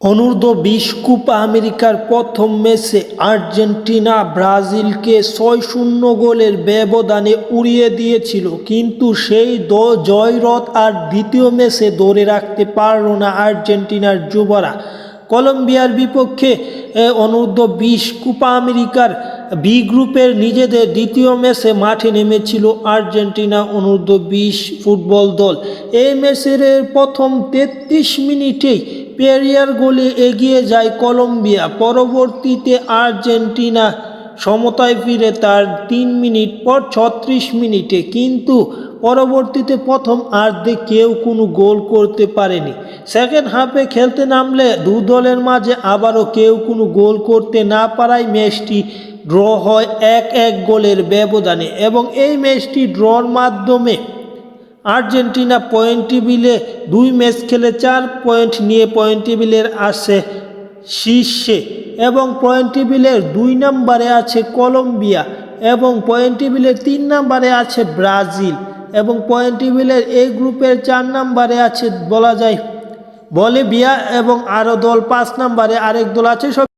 অনূর্ধ্ব বিশ কোপা আমেরিকার প্রথম ম্যাচে আর্জেন্টিনা ব্রাজিলকে ছয় শূন্য গোলের ব্যবধানে উড়িয়ে দিয়েছিল, কিন্তু সেই দ- জয়রথ আর দ্বিতীয় ম্যাচে ধরে রাখতে পারল না আর্জেন্টিনার যুবরা। কলম্বিয়ার বিপক্ষে অনূর্ধ্ব বিশ কোপা আমেরিকার বি গ্রুপের নিজেদের দ্বিতীয় ম্যাচে মাঠে নেমেছিল আর্জেন্টিনা অনূর্ধ্ব বিশ ফুটবল দল। এই ম্যাচের প্রথম তেত্রিশ মিনিটেই পেরিয়ার গোলে এগিয়ে যায় কলম্বিয়া। পরবর্তীতে আর্জেন্টিনা সমতায় ফিরে তার তিন মিনিট পর ছত্রিশ মিনিটে, কিন্তু পরবর্তীতে প্রথম আর্ধে কেউ কোনো গোল করতে পারেনি। সেকেন্ড হাফে খেলতে নামলে দু দলের মাঝে আবারও কেউ কোনো গোল করতে না পারায় ম্যাচটি ড্র হয় এক এক গোলের ব্যবধানে এবং এই ম্যাচটি ড্রর মাধ্যমে আর্জেন্টিনা পয়েন্ট টেবিলে দুই ম্যাচ খেলে চার পয়েন্ট নিয়ে পয়েন্ট টেবিলের আসে শীর্ষে। এবং পয়েন্ট টেবিলের দুই নম্বরে আছে কলম্বিয়া এবং পয়েন্ট টেবিলের তিন নম্বরে আছে ব্রাজিল এবং পয়েন্ট টেবিলের এই গ্রুপের চার নম্বরে আছে বলা যায় বলিভিয়া এবং আরও দল পাঁচ নম্বরে আরেক দল আছে, সব